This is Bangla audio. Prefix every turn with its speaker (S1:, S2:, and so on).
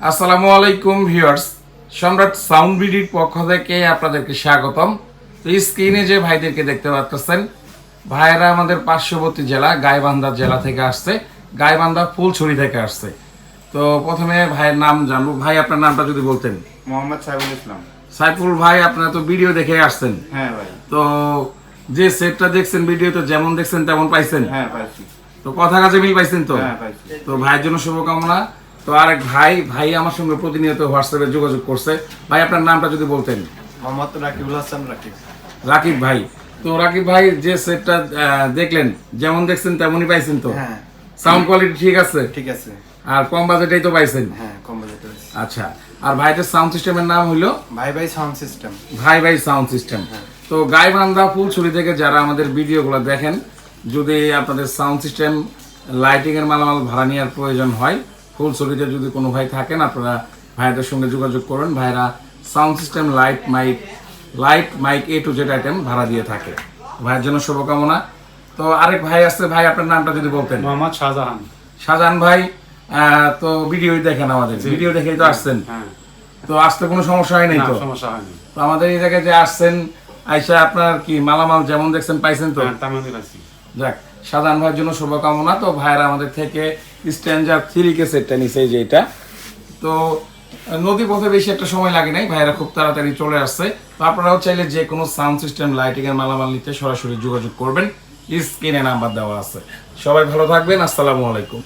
S1: আসসালামু আলাইকুম ভিউয়ার্স সম্রাট সাউন্ড বিডির পক্ষ থেকে আপনাদেরকে স্বাগতম। তো স্ক্রিনে যে ভাইদেরকে দেখতে পাচ্ছেন ভাইয়েরা আমাদের পার্শ্ববর্তী জেলা গাইবান্ধা জেলা থেকে আসছে গাইবান্ধা ফুলছড়ি থেকে আসছে। তো প্রথমে ভাইয়ের নাম জানব। ভাই আপনার নামটা যদি বলতেন।
S2: মোহাম্মদ সাইবুল ইসলাম।
S1: সাইফুল ভাই আপনারা তো ভিডিও দেখে আসছেন।
S2: হ্যাঁ ভাই।
S1: তো যে সেটটা দেখছেন ভিডিও ভিডিওতে যেমন দেখছেন তেমন পাইছেন।
S2: হ্যাঁ পাইছি।
S1: তো কথা কাজে মিল পাইছেন তো?
S2: হ্যাঁ পাইছি।
S1: তো ভাইয়ের জন্য শুভকামনা। তো আরেক ভাই ভাই আমার সঙ্গে প্রতিনিয়ত হোয়াটসঅ্যাপে যোগাযোগ করছে। ভাই আপনার নামটা যদি বলতেন।
S2: মোহাম্মদ রাকিবুল হাসান রাকিব।
S1: রাকিব ভাই। তো রাকিব ভাই যে সেটটা দেখলেন যেমন দেখছেন তেমনই পাইছেন তো?
S2: হ্যাঁ।
S1: সাউন্ড কোয়ালিটি ঠিক আছে?
S2: ঠিক আছে।
S1: আর কম বাজেটেই তো পাইছেন?
S2: হ্যাঁ কম বাজেটের
S1: আচ্ছা আর ভাইটার সাউন্ড সিস্টেমের নাম হলো
S2: ভাই ভাই সাউন্ড সিস্টেম
S1: ভাই ভাই সাউন্ড সিস্টেম তো গাইবান্ধা ফুলছড়ি থেকে যারা আমাদের ভিডিওগুলো দেখেন যদি আপনাদের সাউন্ড সিস্টেম লাইটিং এর মালামাল ভাড়া নেওয়ার প্রয়োজন হয় ফুলছড়িতে যদি কোনো ভাই থাকেন আপনারা ভাইদের সঙ্গে যোগাযোগ করবেন ভাইরা sound system light mike light mike A to Z item ভাড়া দিয়ে থাকে। ভাইয়ের জন্য শুভকামনা। তো আরেক ভাই আসছে ভাই আপনার নামটা যদি বলতেন।
S3: মোহাম্মদ শাহজাহান।
S1: শাহজাহান ভাই তো ভিডিওই দেখেন আমাদের। ভিডিও দেখেই তো আসছেন।
S3: হ্যাঁ।
S1: তো আসতে কোনো সমস্যা হয় নাই তো?
S3: সমস্যা হয়নি।
S1: তো আমাদের এই জায়গায় যে আসছেন আইসা আপনার কি মালামাল যেমন দেখছেন পাইছেন তো?
S3: হ্যাঁ
S1: যাক সাধারণ ভাইয়ের জন্য শুভকামনা। তো ভাইয়েরা আমাদের থেকে স্ট্যান্ডার থ্রি কে সেটটা নিছে যে এটা। তো নদী পথে বেশি একটা সময় লাগে নাই, ভাইয়েরা খুব তাড়াতাড়ি চলে আসছে। তো আপনারাও চাইলে যে কোনো সাউন্ড সিস্টেম লাইটিং এর মালামাল নিতে সরাসরি যোগাযোগ করবেন। স্ক্রিনে নাম্বার দেওয়া আছে। সবাই ভালো থাকবেন, আসসালামু আলাইকুম।